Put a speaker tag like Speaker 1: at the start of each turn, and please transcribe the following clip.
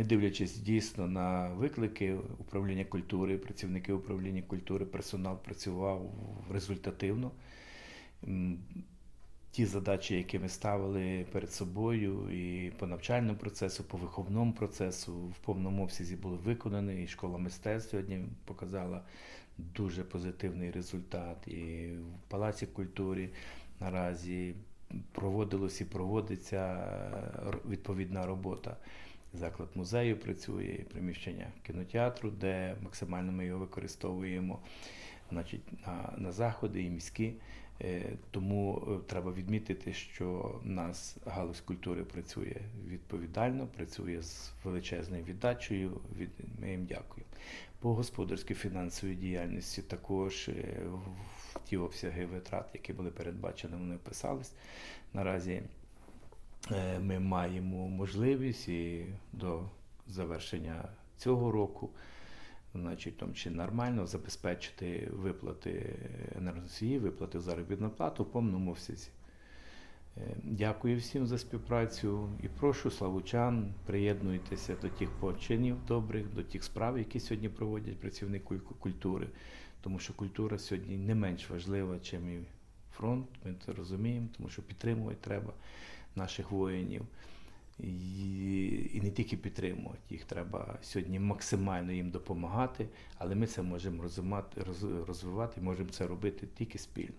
Speaker 1: не дивлячись дійсно на виклики управління культури, працівники управління культури, персонал працював результативно. Ті задачі, які ми ставили перед собою, і по навчальному процесу, по виховному процесу, в повному обсязі були виконані. І школа мистецтв сьогодні показала дуже позитивний результат. І в Палаці культури наразі проводилось і проводиться е, відповідна робота. Заклад музею працює, приміщення кінотеатру, де максимально ми його використовуємо значить, на, на заходи і міські. Е, Тому е, треба відмітити, що в нас галузь культури працює відповідально, працює з величезною віддачею. Від ми їм дякуємо. По господарській фінансовій діяльності також е, ті обсяги витрат, які були передбачені, вони вписались. Наразі ми маємо можливість і до завершення цього року, значить, там чи нормально забезпечити виплати енергоносії, виплати заробітну плату в повному обсязі. Е, Дякую всім за співпрацю і прошу славучан, приєднуйтеся до тих починів добрих, до тих справ, які сьогодні проводять працівники культури, тому що культура сьогодні не менш важлива, ніж і фронт. Ми це розуміємо, тому що підтримувати треба наших воїнів. І, і не тільки підтримувати, їх треба сьогодні максимально їм допомагати, але ми це можемо розвивати, розвивати, можемо це робити тільки спільно.